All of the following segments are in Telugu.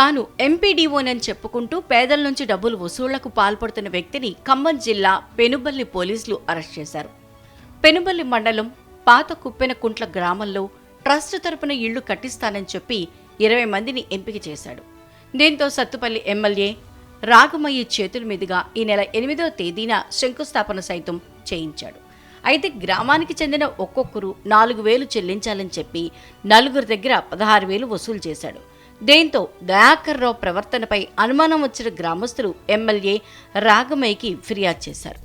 తాను ఎంపీడీఓనని చెప్పుకుంటూ పేదల నుంచి డబ్బులు వసూళ్ళకు పాల్పడుతున్న వ్యక్తిని ఖమ్మం జిల్లా పెనుబల్లి పోలీసులు అరెస్ట్ చేశారు. పెనుబల్లి మండలం పాత కుప్పెనకుంట్ల గ్రామంలో ట్రస్ట్ తరపున ఇళ్ళు కట్టిస్తానని చెప్పి ఇరవై మందిని ఎంపిక చేశాడు. దీంతో సత్తుపల్లి ఎమ్మెల్యే రాగమయ్య చేతుల మీదుగా ఈ నెల ఎనిమిదవ తేదీన శంకుస్థాపన సైతం చేయించాడు. అయితే గ్రామానికి చెందిన ఒక్కొక్కరు నాలుగు వేలు చెల్లించాలని చెప్పి నలుగురి దగ్గర పదహారు వేలు వసూలు చేశాడు. దీంతో దయాకర్ రావు ప్రవర్తనపై అనుమానం వచ్చిన గ్రామస్తులు ఎమ్మెల్యే రాగమయ్యకి ఫిర్యాదు చేశారు.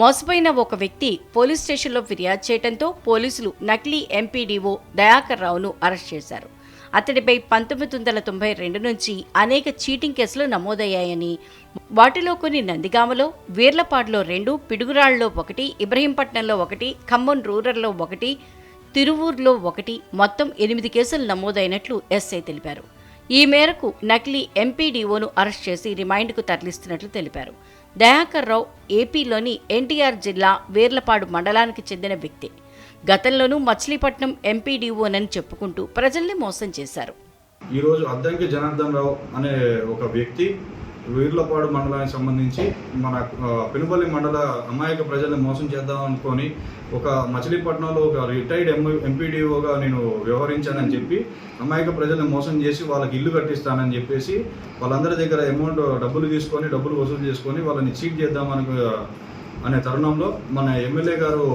మోసపోయిన ఒక వ్యక్తి పోలీస్ స్టేషన్లో ఫిర్యాదు చేయడంతో పోలీసులు నకిలీ ఎంపీడీఓ దయాకర్ రావును అరెస్ట్ చేశారు. అతడిపై పంతొమ్మిది వందల తొంభై రెండు నుంచి అనేక చీటింగ్ కేసులు నమోదయ్యాయని వాటిలో కొన్ని నందిగామలో వీర్లపాడులో రెండు పిడుగురాళ్ళలో ఒకటి ఇబ్రహీంపట్నంలో ఒకటి ఖమ్మం రూరల్లో ఒకటి తిరువూరులో ఒకటి మొత్తం ఎనిమిది కేసులు నమోదైనట్లు ఎస్ఐ తెలిపారు. ఈ మేరకు నకిలీ ఎంపీడీఓను అరెస్ట్ చేసి రిమైండ్కు తరలిస్తున్నట్లు తెలిపారు. దయాకర్ రావు ఏపీలోని ఎన్టీఆర్ జిల్లా వేర్లపాడు మండలానికి చెందిన వ్యక్తి. గతంలోనూ మచిలీపట్నం ఎంపీడీఓనని చెప్పుకుంటూ ప్రజల్ని మోసం చేశారు. ఈరోజు అద్దంకి జనార్దన్ రావు అనే ఒక వ్యక్తి వీర్లపాడు మండలానికి సంబంధించి మన పెనుపల్లి మండల అమాయక ప్రజల్ని మోసం చేద్దాం అనుకొని ఒక మచిలీపట్నంలో ఒక రిటైర్డ్ ఎం ఎంపీడీఓగా నేను వ్యవహరించానని చెప్పి అమాయక ప్రజల్ని మోసం చేసి వాళ్ళకి ఇల్లు కట్టిస్తానని చెప్పేసి వాళ్ళందరి దగ్గర అమౌంట్ డబ్బులు తీసుకొని డబ్బులు వసూలు చేసుకొని వాళ్ళని చీట్ చేద్దామని అనే తరుణంలో మన ఎమ్మెల్యే గారు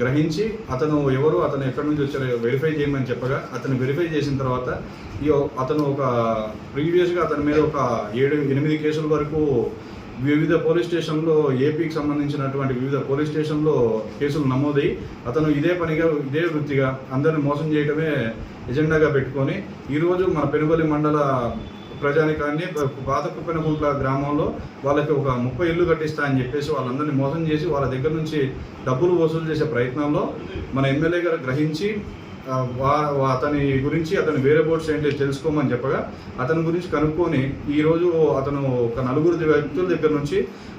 గ్రహించి అతను ఎవరు అతను ఎక్కడి నుంచి వచ్చారో వెరిఫై చేయమని చెప్పగా అతను వెరిఫై చేసిన తర్వాత ఈ అతను ఒక ప్రీవియస్గా అతని మీద ఒక ఏడు ఎనిమిది కేసుల వరకు వివిధ పోలీస్ స్టేషన్లో ఏపీకి సంబంధించినటువంటి వివిధ పోలీస్ స్టేషన్లో కేసులు నమోదై అతను ఇదే పనిగా ఇదే వృత్తిగా అందరిని మోసం చేయడమే ఎజెండాగా పెట్టుకొని ఈరోజు మన పెనుగొల్లి మండల ప్రజానికాన్ని పాత కుప్పెనగుంట్ల గ్రామంలో వాళ్ళకి ఒక ముప్పై ఇల్లు కట్టిస్తా అని చెప్పేసి వాళ్ళందరినీ మోసం చేసి వాళ్ళ దగ్గర నుంచి డబ్బులు వసూలు చేసే ప్రయత్నంలో మన ఎమ్మెల్యే గారు గ్రహించి వా అతని గురించి అతని వేరే బోర్డ్స్ ఏంటి తెలుసుకోమని చెప్పగా అతని గురించి కనుక్కొని ఈరోజు అతను ఒక నలుగురు వ్యక్తుల దగ్గర నుంచి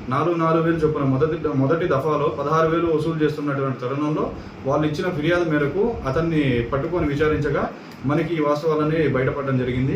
నాలుగు నాలుగు వేలు చొప్పున మొదటి మొదటి దఫాలో పదహారు వేలు వసూలు చేస్తున్నటువంటి తరుణంలో వాళ్ళు ఇచ్చిన ఫిర్యాదు మేరకు అతన్ని పట్టుకొని విచారించగా మనకి ఈ వాస్తవాలని బయటపడడం జరిగింది.